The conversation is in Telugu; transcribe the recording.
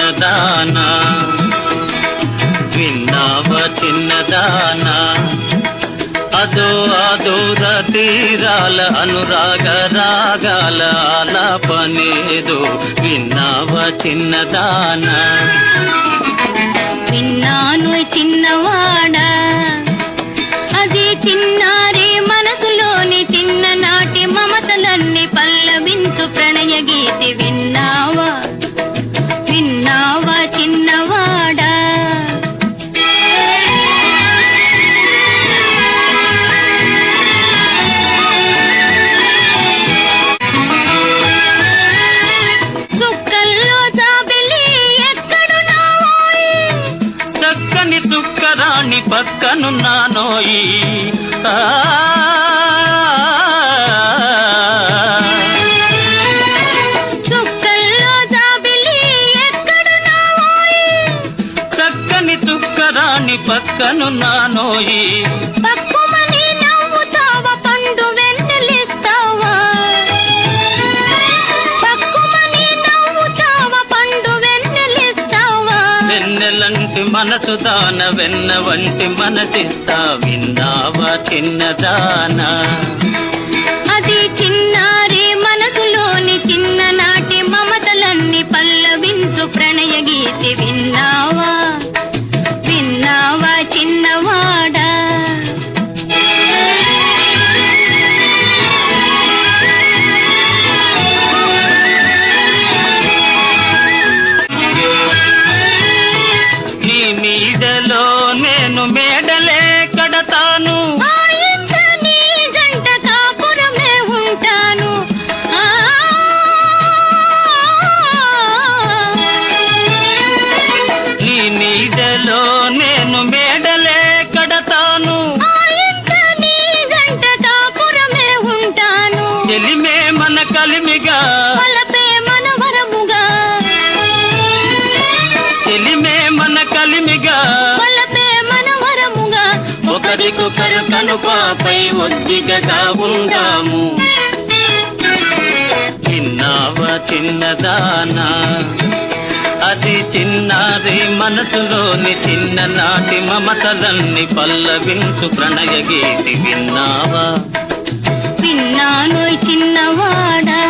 చిన్నదానా విన్నావా చిన్నదానా అదో అదో తీరాల అనురాగ రాగాల ఆలాపనేదో. విన్నావా చిన్నదానా విన్నాను చిన్నవాడా. అది చిన్నారే మనసులోని చిన్ననాటి మమతలన్నీ పల్లవించు ప్రణయ గీతి విన్నా పక్కనున్నానోయి ఆ. ఎక్కడున్నావోయ్ చక్కని చుక్కరాణి పక్కనున్నానోయి వెన్నెలంటి మనసు దాన వెన్న వంటి మనసిస్తా విన్నావా చిన్నదానా కలిమిగా. వలపే మనవరముగా. చెలిమే మన కలిమిగా. వలపే మనవరముగా. ఒకరికొకరు కనుపాపై ఒద్దికగా ఉందాము. చిన్నావా చిన్నదానా అది చిన్నారి మనసులోని చిన్ననాటి మమతలన్నీ పల్లవించు ప్రణయ గీతి విన్నావా? చిన్నానోయ్ చిన్నవాడా?